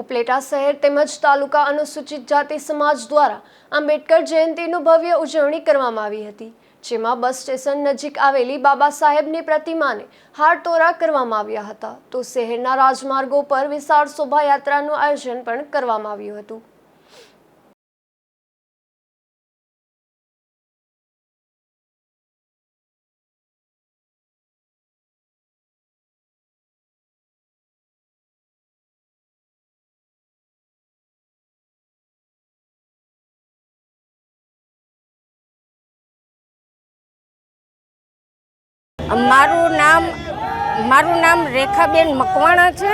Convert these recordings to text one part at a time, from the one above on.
ઉપલેટા શહેર તેમજ તાલુકા અનુસૂચિત જાતિ સમાજ દ્વારા આંબેડકર જયંતિનું ભવ્ય ઉજવણી કરવામાં આવી હતી, જેમાં બસ સ્ટેશન નજીક આવેલી બાબા સાહેબની પ્રતિમાને હાર તોરા કરવામાં આવ્યા હતા. તો શહેરના રાજમાર્ગો પર વિશાળ શોભાયાત્રાનું આયોજન પણ કરવામાં આવ્યું હતું. મારું નામ મારું નામ રેખાબેન મકવાણા છે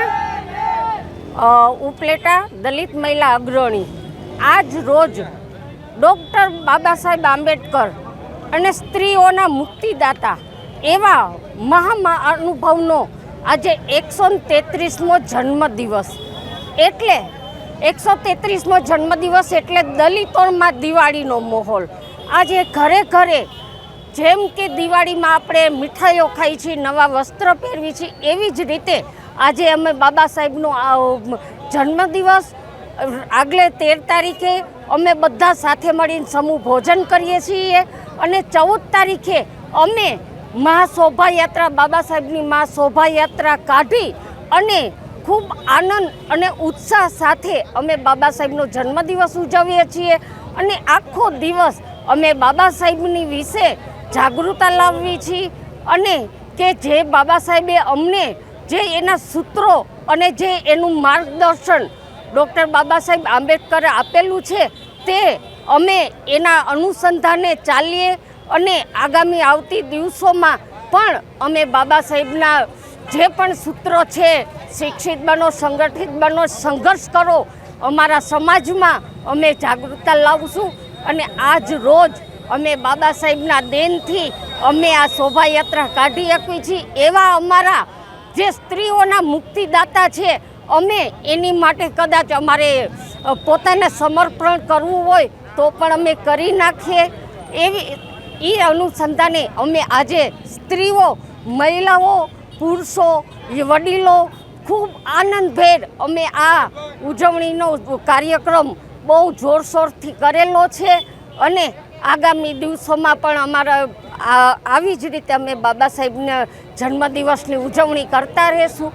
ઉપલેટા દલિત મહિલા અગ્રણી. આજ રોજ ડૉક્ટર બાબા સાહેબ આંબેડકર અને સ્ત્રીઓના મુક્તિદાતા એવા મહામા અનુભવનો આજે એકસો તેત્રીસમો જન્મદિવસ. એટલે એકસો તેત્રીસમો જન્મદિવસ એટલે દલિતોમાં દિવાળીનો માહોલ. આજે ઘરે ઘરે જેમ કે દિવાળીમાં આપણે મીઠાઈઓ ખાઈ છીએ, નવા વસ્ત્ર પહેરવી છીએ, એવી જ રીતે આજે અમે બાબા સાહેબનો જન્મદિવસ, આગલે તેર તારીખે અમે બધા સાથે મળીને સમૂહ ભોજન કરીએ છીએ અને ચૌદ તારીખે અમે મહા શોભાયાત્રા બાબા સાહેબની મહા શોભાયાત્રા કાઢી અને ખૂબ આનંદ અને ઉત્સાહ સાથે અમે બાબા સાહેબનો જન્મદિવસ ઉજવીએ છીએ અને આખો દિવસ અમે બાબા સાહેબની વિશે જાગૃતતા લાવવી છીએ અને કે જે બાબા સાહેબે અમને જે એના સૂત્રો અને જે એનું માર્ગદર્શન ડૉક્ટર બાબા સાહેબ આંબેડકરે આપેલું છે તે અમે એના અનુસંધાને ચાલીએ અને આગામી આવતી દિવસોમાં પણ અમે બાબા સાહેબના જે પણ સૂત્રો છે, શિક્ષિત બનો, સંગઠિત બનો, સંઘર્ષ કરો, અમારા સમાજમાં અમે જાગૃતતા લાવશું અને આજ રોજ અમે બાબા સાહેબના દેનથી અમે આ શોભાયાત્રા કાઢી શકીએ છીએ એવા અમારા જે સ્ત્રીઓના મુક્તિદાતા છે, અમે એની માટે કદાચ અમારે પોતાને સમર્પણ કરવું હોય તો પણ અમે કરી નાખીએ. એવી એ અનુસંધાને અમે આજે સ્ત્રીઓ, મહિલાઓ, પુરુષો વડીલો ખૂબ આનંદભેર અમે આ ઉજવણીનો કાર્યક્રમ બહુ જોરશોરથી કરેલો છે. અને આગામી દિવસોમાં પણ અમારા આવી જ રીતે અમે બાબા સાહેબના જન્મદિવસની ઉજવણી કરતા રહીશું.